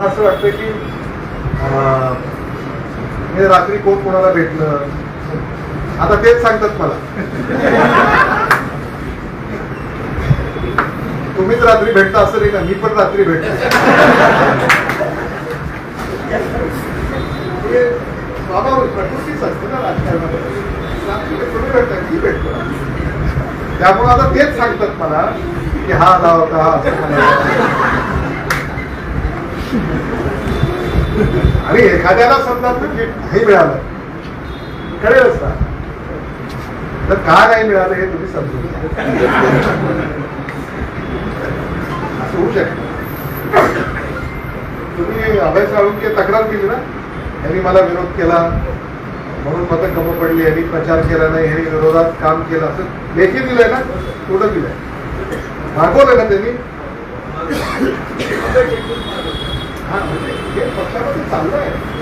असं वाटतं की मी रात्री कोण कोणाला भेटलं? आता तेच सांगतात मला. तुम्हीच रात्री भेटता असं नाही का? मी पण रात्री भेटतो. बाबा प्रकृतीच असते ना राजकारणामध्ये रात्री तुम्ही भेटता? मी भेटतो. त्यामुळे आता तेच सांगतात मला की हा आला होता हा असं म्हणाला. आणि एखाद्याला समजा तिकीट नाही मिळालं. कळेलच ना तर का नाही मिळालं हे तुम्ही समजून असं होऊ शकतं. तुम्ही अभय साळुंके तक्रार केली ना? यांनी मला विरोध केला. म्हणून मतं कमी पडली. यांनी प्रचार केला नाही. यांनी विरोधात काम केलं. असं लेखी दिलंय ना? कुठं दिलंय. मागवलं ना त्यांनी? हा म्हणजे पक्षामध्ये पक्षामध्ये आहे.